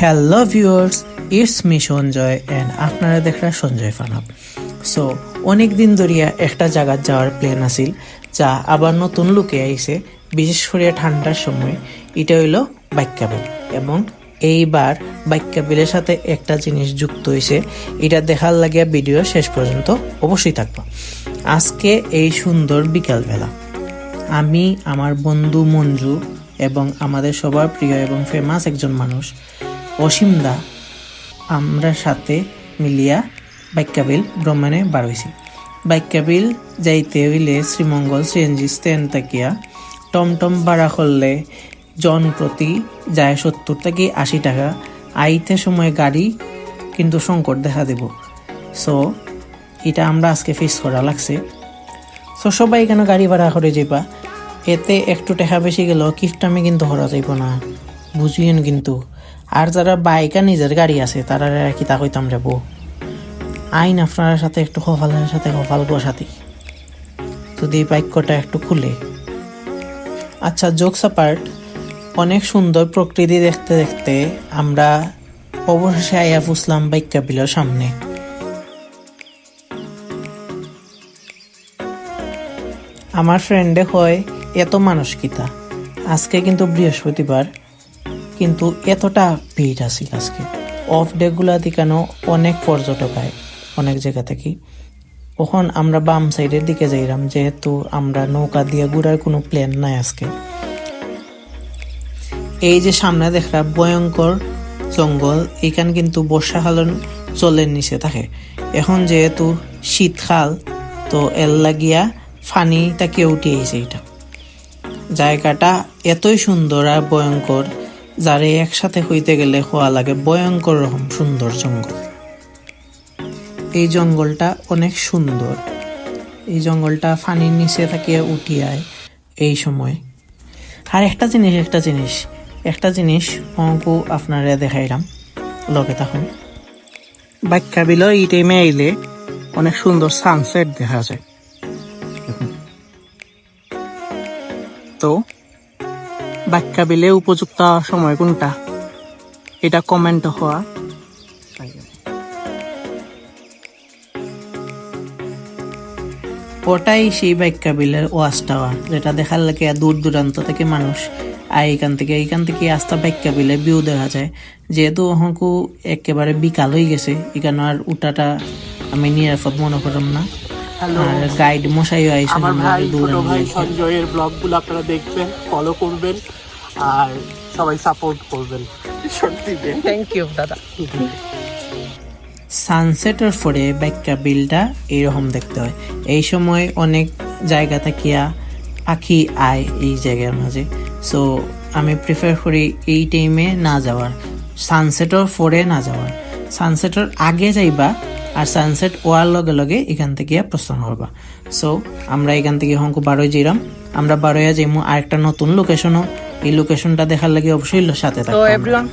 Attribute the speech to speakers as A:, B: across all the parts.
A: Hello viewers it's me Sanjay and আপনারা দেখরা Sanjay ফানাব so অনেক দিন ধরিয়া একটা জায়গার যাওয়ার প্ল্যান আছিল, যা আবার নতুন লুকে আইছে, বিশেষ করে ঠান্ডার সময়। এটা হইল বাইক্যাবেল, এবং এইবার বাইক্যাবেলের সাথে একটা জিনিস যুক্ত হয়েছে এটা দেখার লাগিয়া ভিডিও শেষ পর্যন্ত অবশ্যই থাকব। আজকে এই সুন্দর বিকালবেলা। আমি, আমার বন্ধু মঞ্জু, এবং আমাদের সবার প্রিয় এবং ফেমাস একজন মানুষ অসীম দা। আমরা সাথে মিলিয়া বাইকাবিল ভ্রমণে বার হয়েছি বাইকাবিল যাইতে হইলে শ্রীমঙ্গল সিএনজি স্ট্যান্ড তাকিয়া টমটম ভাড়া করলে জন প্রতি যায় সত্তর থেকে আশি টাকা। আইতে সময় গাড়ি কিন্তু সংকট দেখা দেব। সো এটা আমরা আজকে ফেস করা লাগছে। সো সবাই এখানে গাড়ি ভাড়া করে যাইবা? এতে একটু টাকা বেশি গেল কিফটামি কিন্তু করা যাইব না। বুঝিয়েন কিন্তু। আর যারা বাইকা নিজের গাড়ি আছে, তারা কি তা কইতাম যাব আইন আপনার সাথে একটু কপালের সাথে কপাল গোসাতি যদি বাক্যটা একটু খুলে। আচ্ছা জোকস পার্ট অনেক সুন্দর প্রকৃতি দেখতে দেখতে আমরা অবশেষে আইয়া ফুসলাম বাইকা বিলের সামনে। আমার ফ্রেন্ডে হয় এত মানুষ কিতা আজকে কিন্তু বৃহস্পতিবার। কিন্তু এতটা ভিড় আছিল আজকে। অফ ডেগুলা দিকানো অনেক পর্যটক আয়, অনেক জায়গা থেকে। ওখন আমরা বাম সাইডের দিকে যাইলাম যেহেতু আমরা নৌকা দিয়ে ঘুরার কোনো প্ল্যান নাই আজকে। এই যে সামনে দেখরা ভয়ঙ্কর জঙ্গল, এখান কিন্তু বর্ষাকালের জলের নিচে থাকে। এখন যেহেতু শীতকাল, তো এর লাগিয়া ফানি তাকে উঠে আইছে এটা। জায়গাটা এতই সুন্দর আর ভয়ঙ্কর যারে একসাথে হইতে গেলে হওয়া লাগে ভয়ঙ্কর রকম সুন্দর জঙ্গল। এই জঙ্গলটা অনেক সুন্দর। এই জঙ্গলটা ফানির নিচে থাকিয়ে উঠিয়ায় এই সময়। আর একটা জিনিস একটা জিনিস একটা জিনিস অঙ্কু আপনারা দেখাইলাম। লগে তখন বাক্যা বিল এই টাইমে আইলে অনেক সুন্দর সানসেট দেখা যায়। তো বাক্যা বিলে উপযুক্ত সময় কোনটা? এটা কমেন্ট হওয়া। ওটাই সেই বাক্যা বিলের ওয়াশ টাওয়ার, যেটা দেখার লাগে দূর দূরান্ত থেকে মানুষ আর এখান থেকে, এইখান থেকে আস্তা বাক্যা বিলে ভিউ দেখা যায়। যেহেতু হকু একেবারে বিকাল হয়ে গেছে, এখানে আর উঠাটা আমি নিরাপদ মনে করলাম না। আর গাইড মশাইও আইসেন
B: আমার ভাই ছোট ভাই সঞ্জয়ের ব্লগগুলো আপনারা দেখবেন ফলো করবেন আর সবাই সাপোর্ট করবেন। সত্যি
A: থ্যাংক ইউ দাদা। সানসেটের পরে ব্যাক্কা বিলটা এইরকম দেখতে হয়। এই সময় অনেক জায়গা থাকিয়া পাখি আয় এই জায়গার মাঝে। সো আমি প্রিফার করি এই টাইমে না যাওয়ার। সানসেটের পরে না যাওয়ার। সানসেটের আগে যাইবা আর সানসেট ওয়ার লগে লগে এখান থেকে প্রস্থান করবা। সো আমরা এখান থেকে হংকু বারোয় যাইলাম আমরা বারোয়া যাইমু আরেকটা নতুন লোকেশনও এই লোকেশনটা দেখার লাগে অবশ্যই সাথে থাকব
B: এভরিওয়ান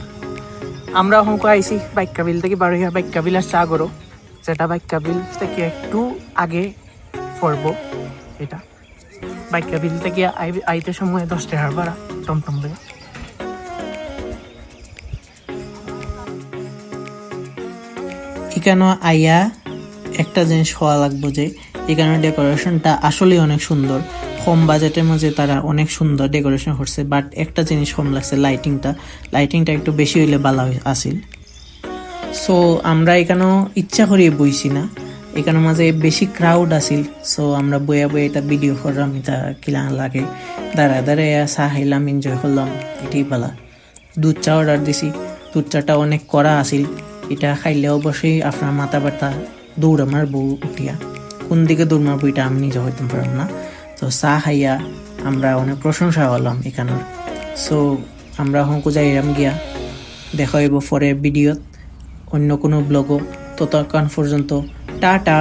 B: আমরা। হংকো আইসি বাইকাবিল থেকে বারোইয়া বাইকাবিল আর সাগরও যেটা বাইকাবিল থেকে একটু আগে পড়ব। এটা। বাইকাবিল থেকে আই- আইতে সময় দশ টাকার ভাড়া টমটম থেকে
A: এখানে আইয়া একটা জিনিস হওয়া লাগবো যে এখানে ডেকোরেশনটা আসলেই অনেক সুন্দর। কম বাজেটের মধ্যে তারা অনেক সুন্দর ডেকোরেশন করছে বাট একটা জিনিস কম লাগছে লাইটিংটা লাইটিংটা একটু বেশি হইলে ভালো আসিল। সো আমরা এখানেও ইচ্ছা করিয়ে বইছি না। এখানে মাঝে বেশি ক্রাউড আসিল। সো আমরা বইয়া বইয়া এটা ভিডিও করলাম, এটা কিলা লাগে। দাঁড়ায় দাঁড়ায় চা খাইলাম এনজয় করলাম, এটাই পালা। দুধ চা অর্ডার দিছি, দুধ চাটা অনেক করা আসিল। এটা খাইলে অবশ্যই আপনার মাথা ব্যথা দৌড় আমার বউ উঠিয়া। কোন দিকে দৌড় মারবো এটা আমি নিজে হইতে পারলাম না। তো চা খাইয়া আমরা অনেক প্রশংসা হলাম এখানে সো আমরা হংকু যাইরাম গিয়া দেখা হইব পরে ভিডিওত। অন্য কোনো ব্লগও। ততক্ষণ পর্যন্ত, টাটা!